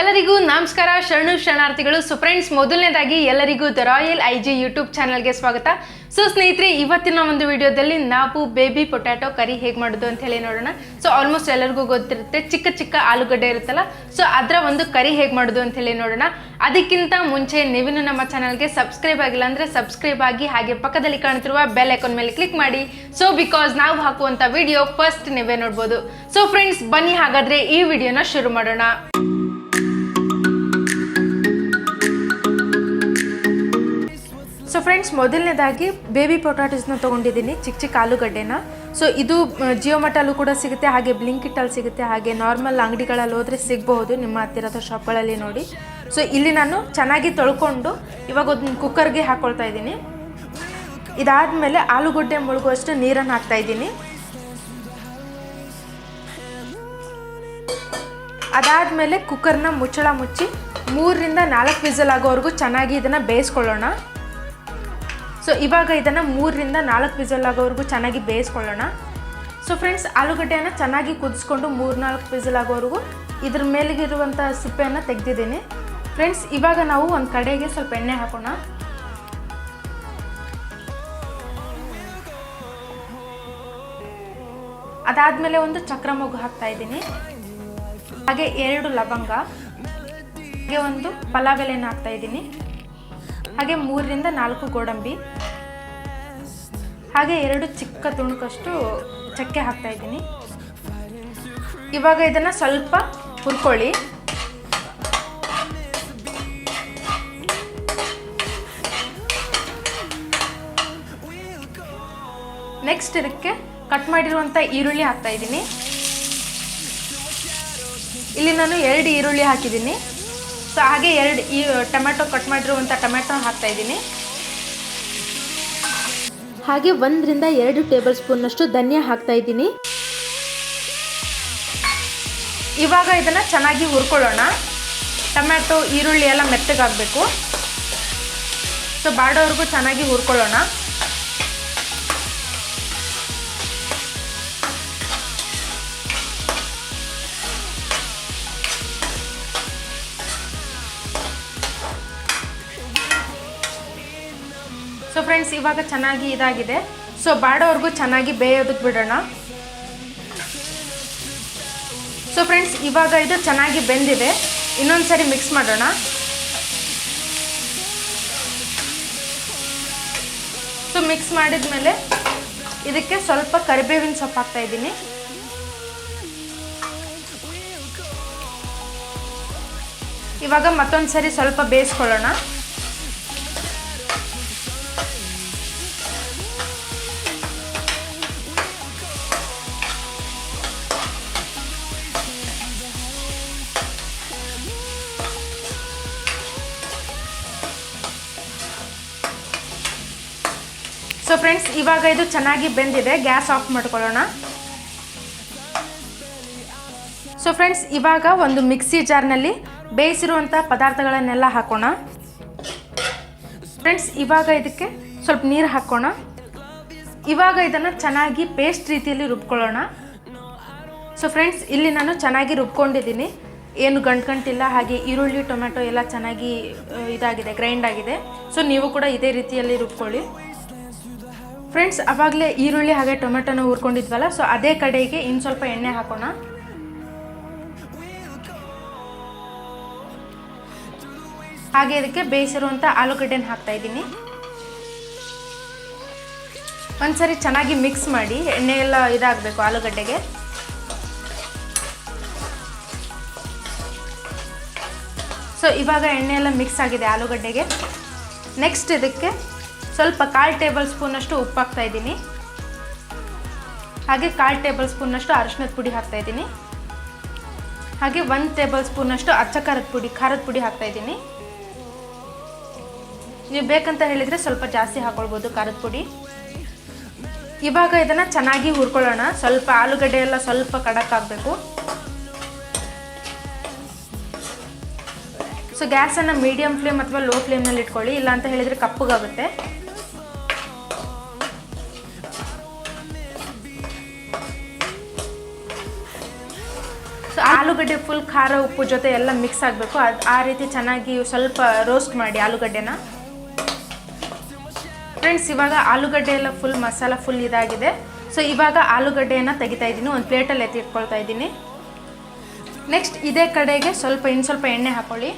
ಎಲ್ಲರಿಗೂ ನಮಸ್ಕಾರ. ಶರಣು ಶರಣಾರ್ಥಿಗಳು. ಸೊ ಫ್ರೆಂಡ್ಸ್ ಮೊದಲನೇದಾಗಿ ಎಲ್ಲರಿಗೂ the royal I G YouTube ಚಾನಲ್ಗೆ ಸ್ವಾಗತ. ಸೊ ಸ್ನೇಹಿತರೆ, ಇವತ್ತಿನ ಒಂದು ವಿಡಿಯೋದಲ್ಲಿ ನಾವು ಬೇಬಿ ಪೊಟ್ಯಾಟೊ ಕರಿ ಹೇಗೆ ಮಾಡೋದು ಅಂತ ಹೇಳಿ ನೋಡೋಣ. ಸೊ ಆಲ್ಮೋಸ್ಟ್ ಎಲ್ಲರಿಗೂ ಗೊತ್ತಿರುತ್ತೆ. ಚಿಕ್ಕ ಚಿಕ್ಕ ಆಲೂಗಡ್ಡೆ ಇರುತ್ತಲ್ಲ. ಸೊ ಅದರ ಒಂದು ಕರಿ ಹೇಗೆ ಮಾಡೋದು ಅಂತ ಹೇಳಿ ನೋಡೋಣ. ಅದಕ್ಕಿಂತ ಮುಂಚೆ ನೀವಿನ ನಮ್ಮ ಚಾನಲ್ಗೆ ಸಬ್ಸ್ಕ್ರೈಬ್ ಆಗಿಲ್ಲ ಅಂದರೆ ಸಬ್ಸ್ಕ್ರೈಬ್ ಆಗಿ ಹಾಗೆ ಪಕ್ಕದಲ್ಲಿ ಕಾಣ್ತಿರುವ ಬೆಲ್ ಐಕಾನ್ ಮೇಲೆ ಕ್ಲಿಕ್ ಮಾಡಿ. ಸೊ ಬಿಕಾಸ್ ನಾವು ಹಾಕುವಂಥ ವಿಡಿಯೋ ಫಸ್ಟ್ ನೀವೇ ನೋಡ್ಬೋದು. ಸೊ ಫ್ರೆಂಡ್ಸ್ ಬನ್ನಿ ಹಾಗಾದರೆ ಈ ವಿಡಿಯೋನ ಶುರು ಮಾಡೋಣ. ಫ್ರೆಂಡ್ಸ್ ಮೊದಲನೇದಾಗಿ ಬೇಬಿ ಪೊಟ್ಯಾಟೋಸ್ನ ತೊಗೊಂಡಿದ್ದೀನಿ ಚಿಕ್ಕ ಚಿಕ್ಕ ಆಲೂಗಡ್ಡೆನ. ಸೊ ಇದು ಮ್, ಜಿಯೋ ಮಟಲ್ಲೂ ಕೂಡ ಸಿಗುತ್ತೆ ಹಾಗೆ ಬ್ಲಿಂಕಿಟ್ಟಲ್ಲಿ ಸಿಗುತ್ತೆ ಹಾಗೆ ನಾರ್ಮಲ್ ಅಂಗಡಿಗಳಲ್ಲಿ ಹೋದರೆ ಸಿಗಬಹುದು ನಿಮ್ಮ ಹತ್ತಿರದ ಶಾಪ್ಗಳಲ್ಲಿ ನೋಡಿ. ಸೊ ಇಲ್ಲಿ ನಾನು ಚೆನ್ನಾಗಿ ತೊಳ್ಕೊಂಡು ಇವಾಗ ಒಂದು ಕುಕ್ಕರ್ಗೆ ಹಾಕ್ಕೊಳ್ತಾ ಇದ್ದೀನಿ. ಇದಾದಮೇಲೆ ಆಲೂಗಡ್ಡೆ ಮುಳುಗುವಷ್ಟು ನೀರನ್ನು ಹಾಕ್ತಾ ಇದ್ದೀನಿ. ಅದಾದಮೇಲೆ ಕುಕ್ಕರ್ನ ಮುಚ್ಚಳ ಮುಚ್ಚಿ ಮೂರರಿಂದ ನಾಲ್ಕು ವಿಸಲ್ ಆಗೋವರೆಗೂ ಚೆನ್ನಾಗಿ ಇದನ್ನು ಬೇಯಿಸ್ಕೊಳ್ಳೋಣ. ಸೊ ಇವಾಗ ಇದನ್ನು ಮೂರರಿಂದ ನಾಲ್ಕು ಪಿಜಲ್ ಆಗೋವರೆಗೂ ಚೆನ್ನಾಗಿ ಬೇಯಿಸ್ಕೊಳ್ಳೋಣ. ಸೊ ಫ್ರೆಂಡ್ಸ್ ಆಲೂಗಡ್ಡೆಯನ್ನು ಚೆನ್ನಾಗಿ ಕುದಿಸ್ಕೊಂಡು ಮೂರು ನಾಲ್ಕು ವಿಸಲ್ ಆಗೋವರೆಗೂ ಇದ್ರ ಮೇಲಿಗಿರುವಂಥ ಸಿಪ್ಪೆಯನ್ನು ತೆಗೆದಿದ್ದೀನಿ. ಫ್ರೆಂಡ್ಸ್ ಇವಾಗ ನಾವು ಒಂದು ಕಡೆಗೆ ಸ್ವಲ್ಪ ಎಣ್ಣೆ ಹಾಕೋಣ. ಅದಾದಮೇಲೆ ಒಂದು ಚಕ್ರ ಮಗು ಹಾಕ್ತಾ ಇದ್ದೀನಿ. ಹಾಗೆ ಎರಡು ಲವಂಗ, ಹಾಗೆ ಒಂದು ಪಲಾವ್ ಎಲೆಯನ್ನು ಹಾಕ್ತಾ ಇದ್ದೀನಿ. ಹಾಗೆ ಮೂರರಿಂದ ನಾಲ್ಕು ಗೋಡಂಬಿ. ಹಾಗೆ ಎರಡು ಚಿಕ್ಕ ತುಣುಕಷ್ಟು ಚಕ್ಕೆ ಹಾಕ್ತಾ ಇದ್ದೀನಿ. ಇವಾಗ ಇದನ್ನು ಸ್ವಲ್ಪ ಹುರ್ಕೊಳ್ಳಿ. ನೆಕ್ಸ್ಟ್ ಇದಕ್ಕೆ ಕಟ್ ಮಾಡಿರುವಂಥ ಈರುಳ್ಳಿ ಹಾಕ್ತಾ ಇದ್ದೀನಿ. ಇಲ್ಲಿ ನಾನು ಎರಡು ಈರುಳ್ಳಿ ಹಾಕಿದ್ದೀನಿ. ಸೊ ಹಾಗೆ ಎರಡು ಈ ಟೊಮೆಟೊ ಕಟ್ ಮಾಡಿರುವಂಥ ಟೊಮೆಟೊ ಹಾಕ್ತಾ ಇದ್ದೀನಿ. ಹಾಗೆ ಒಂದರಿಂದ ಎರಡು ಟೇಬಲ್ ಸ್ಪೂನ್ನಷ್ಟು ಧನಿಯಾ ಹಾಕ್ತಾ ಇದ್ದೀನಿ. ಇವಾಗ ಇದನ್ನು ಚೆನ್ನಾಗಿ ಹುರ್ಕೊಳ್ಳೋಣ. ಟೊಮ್ಯಾಟೊ ಈರುಳ್ಳಿ ಎಲ್ಲ ಮೆತ್ತಗಾಗಬೇಕು. ಸೊ ಬಾಡೋವರೆಗೂ ಚೆನ್ನಾಗಿ ಹುರ್ಕೊಳ್ಳೋಣ. ಸೊ ಫ್ರೆಂಡ್ಸ್ ಇವಾಗ ಚೆನ್ನಾಗಿ ಇದಾಗಿದೆ. ಸೊ ಬಾಡೋವರೆಗೂ ಚೆನ್ನಾಗಿ ಬೇಯೋದಕ್ಕೆ ಬಿಡೋಣ. ಸೊ ಫ್ರೆಂಡ್ಸ್ ಇವಾಗ ಇದು ಚೆನ್ನಾಗಿ ಬೆಂದಿದೆ. ಇನ್ನೊಂದು ಸಾರಿ ಮಿಕ್ಸ್ ಮಾಡೋಣ. ಸೊ ಮಿಕ್ಸ್ ಮಾಡಿದ ಮೇಲೆ ಇದಕ್ಕೆ ಸ್ವಲ್ಪ ಕರಿಬೇವಿನ ಸೊಪ್ಪು ಹಾಕ್ತಾ ಇದ್ದೀನಿ. ಇವಾಗ ಮತ್ತೊಂದು ಸರಿ ಸ್ವಲ್ಪ ಬೇಯಿಸ್ಕೊಳ್ಳೋಣ. ಸೊ ಫ್ರೆಂಡ್ಸ್ ಇವಾಗ ಇದು ಚೆನ್ನಾಗಿ ಬೆಂದಿದೆ. ಗ್ಯಾಸ್ ಆಫ್ ಮಾಡ್ಕೊಳ್ಳೋಣ. ಸೊ ಫ್ರೆಂಡ್ಸ್ ಇವಾಗ ಒಂದು ಮಿಕ್ಸಿ ಜಾರ್ನಲ್ಲಿ ಬೇಯಿಸಿರುವಂಥ ಪದಾರ್ಥಗಳನ್ನೆಲ್ಲ ಹಾಕೋಣ. ಫ್ರೆಂಡ್ಸ್ ಇವಾಗ ಇದಕ್ಕೆ ಸ್ವಲ್ಪ ನೀರು ಹಾಕೋಣ. ಇವಾಗ ಇದನ್ನು ಚೆನ್ನಾಗಿ ಪೇಸ್ಟ್ ರೀತಿಯಲ್ಲಿ ರುಬ್ಕೊಳ್ಳೋಣ. ಸೊ ಫ್ರೆಂಡ್ಸ್ ಇಲ್ಲಿ ನಾನು ಚೆನ್ನಾಗಿ ರುಬ್ಕೊಂಡಿದ್ದೀನಿ. ಏನು ಗಂಟು ಗಂಟಿಲ್ಲ ಹಾಗೆ ಈರುಳ್ಳಿ ಟೊಮೆಟೊ ಎಲ್ಲ ಚೆನ್ನಾಗಿ ಇದಾಗಿದೆ ಗ್ರೈಂಡ್ ಆಗಿದೆ. ಸೊ ನೀವು ಕೂಡ ಇದೇ ರೀತಿಯಲ್ಲಿ ರುಬ್ಕೊಳ್ಳಿ. ಫ್ರೆಂಡ್ಸ್ ಅವಾಗಲೇ ಈರುಳ್ಳಿ ಹಾಗೆ ಟೊಮೆಟೊನ ಹುರ್ಕೊಂಡಿದ್ವಲ್ಲ ಸೊ ಅದೇ ಕಡೆಗೆ ಇನ್ನು ಸ್ವಲ್ಪ ಎಣ್ಣೆ ಹಾಕೋಣ. ಹಾಗೆ ಇದಕ್ಕೆ ಬೇಯಿಸಿರುವಂಥ ಆಲೂಗಡ್ಡೆನ ಹಾಕ್ತಾ ಇದ್ದೀನಿ. ಒಂದ್ಸರಿ ಚೆನ್ನಾಗಿ ಮಿಕ್ಸ್ ಮಾಡಿ, ಎಣ್ಣೆ ಎಲ್ಲ ಇದಾಗಬೇಕು ಆಲೂಗಡ್ಡೆಗೆ. ಸೊ ಇವಾಗ ಎಣ್ಣೆ ಎಲ್ಲ ಮಿಕ್ಸ್ ಆಗಿದೆ ಆಲೂಗಡ್ಡೆಗೆ. ನೆಕ್ಸ್ಟ್ ಇದಕ್ಕೆ ಸ್ವಲ್ಪ ಕಾಲು ಟೇಬಲ್ ಸ್ಪೂನಷ್ಟು ಉಪ್ಪು ಹಾಕ್ತಾ ಇದ್ದೀನಿ. ಹಾಗೆ ಕಾಲು ಟೇಬಲ್ ಸ್ಪೂನಷ್ಟು ಅರಶಿನದ ಪುಡಿ ಹಾಕ್ತಾ ಇದ್ದೀನಿ. ಹಾಗೆ ಒಂದು ಟೇಬಲ್ ಸ್ಪೂನಷ್ಟು ಅಚ್ಚ ಖಾರದ ಪುಡಿ ಖಾರದ ಪುಡಿ ಹಾಕ್ತಾ ಇದ್ದೀನಿ. ನೀವು ಬೇಕಂತ ಹೇಳಿದರೆ ಸ್ವಲ್ಪ ಜಾಸ್ತಿ ಹಾಕ್ಕೊಳ್ಬೋದು ಖಾರದ ಪುಡಿ. ಇವಾಗ ಇದನ್ನು ಚೆನ್ನಾಗಿ ಹುರ್ಕೊಳ್ಳೋಣ. ಸ್ವಲ್ಪ ಆಲೂಗಡ್ಡೆ ಎಲ್ಲ ಸ್ವಲ್ಪ ಕಡಕ್ ಸೊ ಗ್ಯಾಸನ್ನು ಮೀಡಿಯಂ ಫ್ಲೇಮ್ ಅಥವಾ ಲೋ ಫ್ಲೇಮ್ನಲ್ಲಿ ಇಟ್ಕೊಳ್ಳಿ. ಇಲ್ಲ ಅಂತ ಹೇಳಿದರೆ ಕಪ್ಪಗಾಗುತ್ತೆ. ಸೊ ಆಲೂಗಡ್ಡೆ ಆಲೂಗಡ್ಡೆ ಫುಲ್ ಖಾರ ಉಪ್ಪು ಜೊತೆ ಎಲ್ಲ ಮಿಕ್ಸ್ ಆಗಬೇಕು. ಅದು ಆ ರೀತಿ ಚೆನ್ನಾಗಿ ಸ್ವಲ್ಪ ರೋಸ್ಟ್ ಮಾಡಿ ಆಲೂಗಡ್ಡೆನ. ಫ್ರೆಂಡ್ಸ್ ಇವಾಗ ಆಲೂಗಡ್ಡೆ ಎಲ್ಲ ಫುಲ್ ಮಸಾಲ ಫುಲ್ ಇದಾಗಿದೆ. ಸೊ ಇವಾಗ ಆಲೂಗಡ್ಡೆಯನ್ನು ತೆಗಿತಾ ಇದ್ದೀನಿ. ಒಂದು ಪ್ಲೇಟಲ್ಲಿ ಎತ್ತಿಟ್ಕೊಳ್ತಾ ಇದ್ದೀನಿ. ನೆಕ್ಸ್ಟ್ ಇದೇ ಕಡೆಗೆ ಸ್ವಲ್ಪ ಇನ್ನು ಸ್ವಲ್ಪ ಎಣ್ಣೆ ಹಾಕೊಳ್ಳಿ.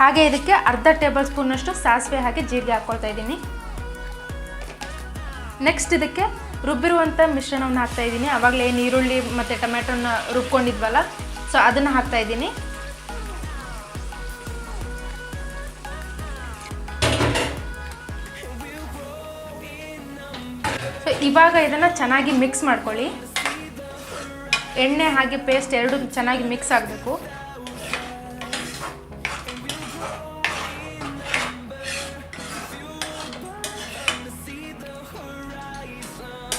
ಹಾಗೆ ಇದಕ್ಕೆ ಅರ್ಧ ಟೇಬಲ್ ಸ್ಪೂನಷ್ಟು ಸಾಸಿವೆ ಹಾಕಿ ಜೀರಿಗೆ ಹಾಕ್ಕೊಳ್ತಾ ಇದ್ದೀನಿ. ನೆಕ್ಸ್ಟ್ ಇದಕ್ಕೆ ರುಬ್ಬಿರುವಂಥ ಮಿಶ್ರಣವನ್ನು ಹಾಕ್ತಾ ಇದ್ದೀನಿ. ಆವಾಗಲೇ ಈರುಳ್ಳಿ ಮತ್ತು ಟೊಮೆಟೊನ ರುಬ್ಕೊಂಡಿದ್ವಲ್ಲ ಸೊ ಅದನ್ನು ಹಾಕ್ತಾ ಇದ್ದೀನಿ. ಸೊ ಇವಾಗ ಇದನ್ನು ಚೆನ್ನಾಗಿ ಮಿಕ್ಸ್ ಮಾಡ್ಕೊಳ್ಳಿ. ಎಣ್ಣೆ ಹಾಗೆ ಪೇಸ್ಟ್ ಎರಡು ಚೆನ್ನಾಗಿ ಮಿಕ್ಸ್ ಆಗಬೇಕು.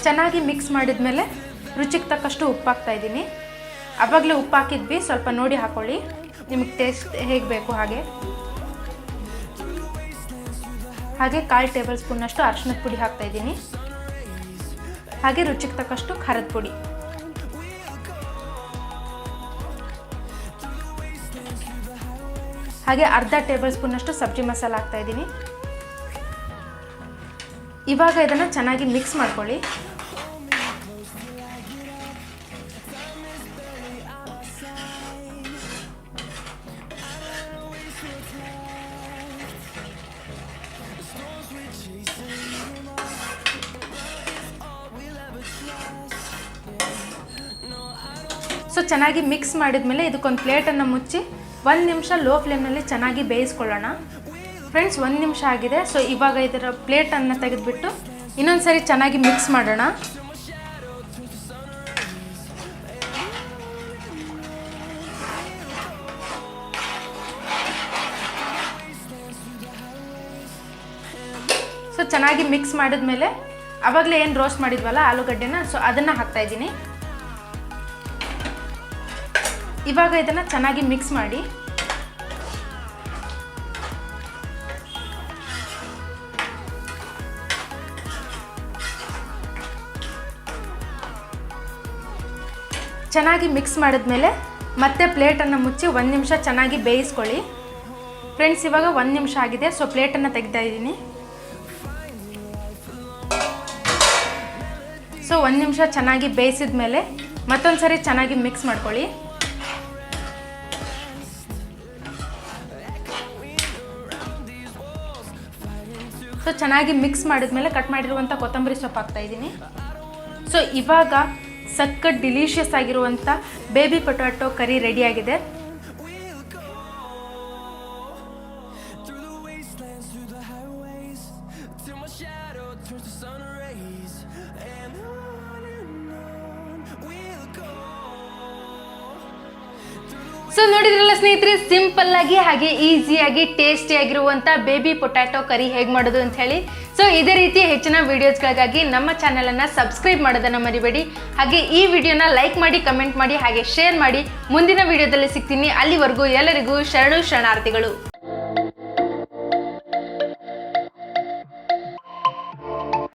ಚೆನ್ನಾಗಿ ಮಿಕ್ಸ್ ಮಾಡಿದ್ಮೇಲೆ ರುಚಿಗೆ ತಕ್ಕಷ್ಟು ಉಪ್ಪು ಹಾಕ್ತಾ ಇದ್ದೀನಿ. ಅವಾಗಲೇ ಉಪ್ಪು ಹಾಕಿದ್ವಿ, ಸ್ವಲ್ಪ ನೋಡಿ ಹಾಕೊಳ್ಳಿ. ನಿಮಗೆ ಟೇಸ್ಟ್ ಹೇಗೆ ಬೇಕು ಹಾಗೆ. ಹಾಗೆ ಕಾಲು ಟೇಬಲ್ ಸ್ಪೂನಷ್ಟು ಅರಿಶಿನದ ಪುಡಿ ಹಾಕ್ತಾ ಇದ್ದೀನಿ. ಹಾಗೆ ರುಚಿಗೆ ತಕ್ಕಷ್ಟು ಖಾರದ ಪುಡಿ. ಹಾಗೆ ಅರ್ಧ ಟೇಬಲ್ ಸ್ಪೂನಷ್ಟು ಸಬ್ಜಿ ಮಸಾಲ ಹಾಕ್ತಾ ಇದ್ದೀನಿ. ಇವಾಗ ಇದನ್ನು ಚೆನ್ನಾಗಿ ಮಿಕ್ಸ್ ಮಾಡ್ಕೊಳ್ಳಿ. ಸೊ ಚೆನ್ನಾಗಿ ಮಿಕ್ಸ್ ಮಾಡಿದ್ಮೇಲೆ ಇದಕ್ಕೊಂದು ಪ್ಲೇಟನ್ನು ಮುಚ್ಚಿ ಒಂದು ನಿಮಿಷ ಲೋ ಫ್ಲೇಮ್ನಲ್ಲಿ ಚೆನ್ನಾಗಿ ಬೇಯಿಸ್ಕೊಳ್ಳೋಣ. ಫ್ರೆಂಡ್ಸ್ ಒಂದು ನಿಮಿಷ ಆಗಿದೆ. ಸೊ ಇವಾಗ ಇದರ ಪ್ಲೇಟನ್ನು ತೆಗೆದುಬಿಟ್ಟು ಇನ್ನೊಂದು ಸರಿ ಚೆನ್ನಾಗಿ ಮಿಕ್ಸ್ ಮಾಡೋಣ. ಸೊ ಚೆನ್ನಾಗಿ ಮಿಕ್ಸ್ ಮಾಡಿದ್ಮೇಲೆ ಆವಾಗಲೇ ಏನು ರೋಸ್ಟ್ ಮಾಡಿದ್ವಲ್ಲ, ಆಲೂಗಡ್ಡೆನ ಸೊ ಅದನ್ನು ಹಾಕ್ತಾ ಇದ್ದೀನಿ. ಇವಾಗ ಇದನ್ನು ಚೆನ್ನಾಗಿ ಮಿಕ್ಸ್ ಮಾಡಿ. ಚೆನ್ನಾಗಿ ಮಿಕ್ಸ್ ಮಾಡಿದ್ಮೇಲೆ ಮತ್ತೆ ಪ್ಲೇಟನ್ನು ಮುಚ್ಚಿ ಒಂದು ನಿಮಿಷ ಚೆನ್ನಾಗಿ ಬೇಯಿಸ್ಕೊಳ್ಳಿ. ಫ್ರೆಂಡ್ಸ್ ಇವಾಗ ಒಂದು ನಿಮಿಷ ಆಗಿದೆ ಸೊ ಪ್ಲೇಟನ್ನು ತೆಗಿತಾ ಇದ್ದೀನಿ ಸೊ, ಒಂದು ನಿಮಿಷ ಚೆನ್ನಾಗಿ ಬೇಯಿಸಿದ ಮೇಲೆ ಮತ್ತೊಂದು ಸರಿ ಚೆನ್ನಾಗಿ ಮಿಕ್ಸ್ ಮಾಡ್ಕೊಳ್ಳಿ. ಸೊ, ಚೆನ್ನಾಗಿ ಮಿಕ್ಸ್ ಮಾಡಿದ್ಮೇಲೆ ಕಟ್ ಮಾಡಿರುವಂಥ ಕೊತ್ತಂಬರಿ ಸೊಪ್ಪು ಹಾಕ್ತಾ ಇದ್ದೀನಿ. ಸೊ, ಇವಾಗ ಸಕ್ಕ ಡಿಲೀಷಿಯಸ್ ಆಗಿರುವಂಥ ಬೇಬಿ ಪೊಟ್ಯಾಟೊ ಕರಿ ರೆಡಿಯಾಗಿದೆ ಸೊ ನೋಡಿದ್ರಲ್ಲ ಸ್ನೇಹಿತರೆ ಸಿಂಪಲ್ ಆಗಿ ಹಾಗೆ ಈಸಿಯಾಗಿ ಟೇಸ್ಟಿ ಆಗಿರುವಂಥ ಬೇಬಿ ಪೊಟ್ಯಾಟೊ ಕರಿ ಹೇಗೆ ಮಾಡೋದು ಅಂತ ಹೇಳಿ. ಸೊ ಇದೇ ರೀತಿ ಹೆಚ್ಚಿನ ವಿಡಿಯೋಸ್ಗಳಿಗಾಗಿ ನಮ್ಮ ಚಾನಲನ್ನು ಸಬ್ಸ್ಕ್ರೈಬ್ ಮಾಡೋದನ್ನು ಮರಿಬೇಡಿ. ಹಾಗೆ ಈ ವಿಡಿಯೋನ ಲೈಕ್ ಮಾಡಿ ಕಮೆಂಟ್ ಮಾಡಿ, ಹಾಗೆ ಶೇರ್ ಮಾಡಿ. ಮುಂದಿನ ವಿಡಿಯೋದಲ್ಲಿ ಸಿಗ್ತೀನಿ. ಅಲ್ಲಿವರೆಗೂ ಎಲ್ಲರಿಗೂ ಶರಣು ಶರಣಾರ್ಥಿಗಳು.